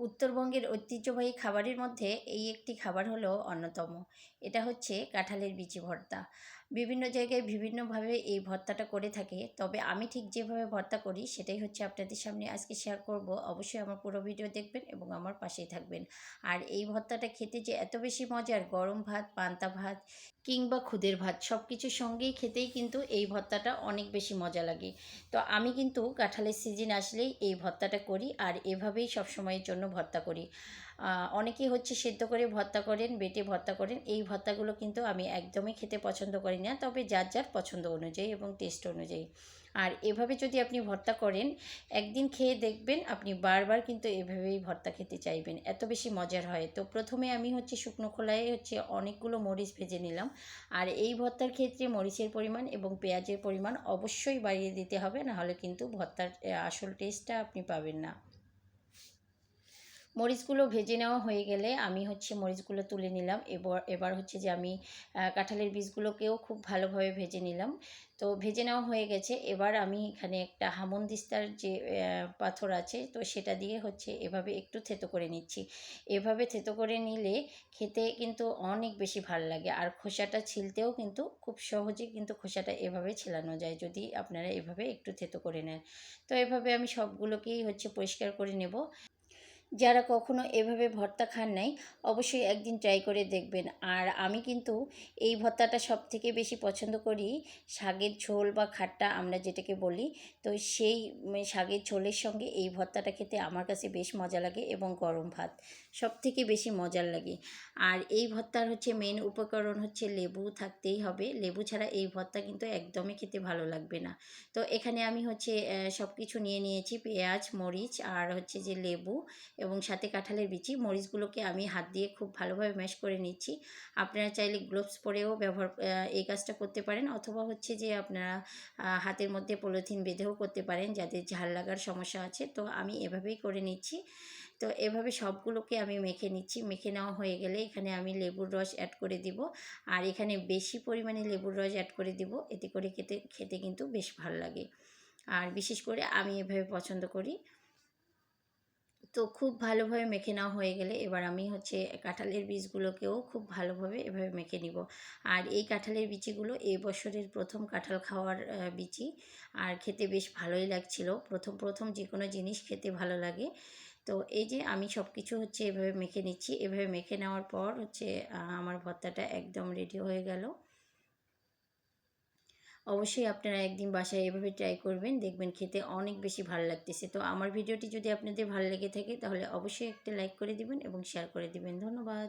উত্তরবঙ্গের ঐতিহ্যবাহী খাবারের মধ্যে এই একটি খাবার হলো অন্যতম। এটা হচ্ছে কাঁঠালের বিচি ভর্তা। বিভিন্ন জায়গায় বিভিন্নভাবে এই ভর্তাটা করে থাকে। তবে আমি ঠিক যেভাবে ভর্তা করি, সেটাই হচ্ছে আপনাদের সামনে আজকে শেয়ার করব। অবশ্যই আমার পুরো ভিডিও দেখবেন এবং আমার পাশেই থাকবেন। আর এই ভর্তাটা খেতে যে এত বেশি মজার, গরম ভাত, পান্তা ভাত কিংবা খুদের ভাত সব কিছুর সঙ্গেই খেতেই কিন্তু এই ভর্তাটা অনেক বেশি মজা লাগে। তো আমি কিন্তু কাঁঠালের সিজন আসলেই এই ভর্তাটা করি আর এভাবেই সব সময়ের জন্য ভর্তা করি। অনেকেই হচ্ছে সেদ্ধ করে ভর্তা করেন, বেটে ভর্তা করেন, এই ভর্তাগুলো কিন্তু আমি একদমই খেতে পছন্দ করি না, তবে যার যার পছন্দ অনুযায়ী এবং টেস্ট অনুযায়ী। আর এভাবে যদি আপনি ভর্তা করেন, একদিন খেয়ে দেখবেন আপনি বারবার কিন্তু এভাবেই ভর্তা খেতে চাইবেন। এত বেশি মজার হয়। তো প্রথমে আমি হচ্ছে শুকনো খোলায় হচ্ছে অনেকগুলো মরিচ ভেজে নিলাম। আর এই ভর্তার ক্ষেত্রে মরিচের পরিমাণ এবং পেঁয়াজের পরিমাণ অবশ্যই বাড়িয়ে দিতে হবে, নাহলে কিন্তু ভর্তার আসল টেস্টটা আপনি পাবেন না। মরিচগুলো ভেজে নেওয়া হয়ে গেলে আমি হচ্ছে মরিচগুলো তুলে নিলাম। এবার এবার হচ্ছে যে আমি কাঁঠালের বীজগুলোকেও খুব ভালোভাবে ভেজে নিলাম। তো ভেজে নেওয়া হয়ে গেছে। এবার আমি এখানে একটা হামনদিস্তার যে পাথর আছে, তো সেটা দিয়ে হচ্ছে এভাবে একটু থেতো করে নিচ্ছি। এভাবে থেতো করে নিলে খেতে কিন্তু অনেক বেশি ভালো লাগে। আর খোসাটা ছিলতেও কিন্তু খুব সহজে কিন্তু খোসাটা এভাবে ছেলানো যায়। যদি আপনারা এভাবে একটু থেতো করে নেন। তো এভাবে আমি সবগুলোকেই হচ্ছে পরিষ্কার করে নেব। যারা কখনো এভাবে ভর্তা খান নাই, অবশ্যই একদিন ট্রাই করে দেখবেন। আর আমি কিন্তু এই ভর্তাটা সব থেকে বেশি পছন্দ করি শাকের ঝোল বা খাট্টা আমরা যেটাকে বলি। তো সেই শাকের ঝোলের সঙ্গে এই ভর্তাটা খেতে আমার কাছে বেশ মজা লাগে এবং গরম ভাত সব থেকে বেশি মজার লাগে। আর এই ভর্তার হচ্ছে মেন উপকরণ হচ্ছে লেবু থাকতেই হবে। লেবু ছাড়া এই ভর্তা কিন্তু একদমই খেতে ভালো লাগবে না। তো এখানে আমি হচ্ছে সব কিছু নিয়ে নিয়েছি পেঁয়াজ, মরিচ আর হচ্ছে যে লেবু এবং সাথে কাঁঠালের বিচি। মরিচগুলোকে আমি হাত দিয়ে খুব ভালোভাবে ম্যাশ করে নিচ্ছি। আপনারা চাইলে গ্লোভস পরেও ব্যবহার এই কাজটা করতে পারেন। অথবা হচ্ছে যে আপনারা হাতের মধ্যে পলিথিন বেঁধেও করতে পারেন যাদের ঝাল লাগার সমস্যা আছে। তো আমি এভাবেই করে নিচ্ছি। তো এভাবে সবগুলোকে আমি মেখে নিচ্ছি। মেখে নেওয়া হয়ে গেলে এখানে আমি লেবুর রস অ্যাড করে দিব। আর এখানে বেশি পরিমাণে লেবুর রস অ্যাড করে দিব। এতে করে খেতে খেতে কিন্তু বেশ ভালো লাগে। আর বিশেষ করে আমি এভাবে পছন্দ করি। তো খুব ভালোভাবে মেখে নেওয়া হয়ে গেলে এবার আমি হচ্ছে কাঁঠালের বীজগুলোকেও খুব ভালোভাবে এভাবে মেখে নিব। আর এই কাঁঠালের বিচিগুলো এই বছরের প্রথম কাঁঠাল খাওয়ার বিচি আর খেতে বেশ ভালোই লাগছিল। প্রথম প্রথম যে কোনো জিনিস খেতে ভালো লাগে। তো এই যে আমি সব কিছু হচ্ছে এভাবে মেখে নিচ্ছি। এভাবে মেখে নেওয়ার পর হচ্ছে আমার ভর্তাটা একদম রেডি হয়ে গেল। অবশ্যই আপনারা একদিন বাসায় এভাবে ট্রাই করবেন, দেখবেন খেতে অনেক বেশি ভালো লাগতেছে। তো আমার ভিডিওটি যদি আপনাদের ভালো লেগে থাকে, তাহলে অবশ্যই একটা লাইক করে দিবেন এবং শেয়ার করে দিবেন। ধন্যবাদ।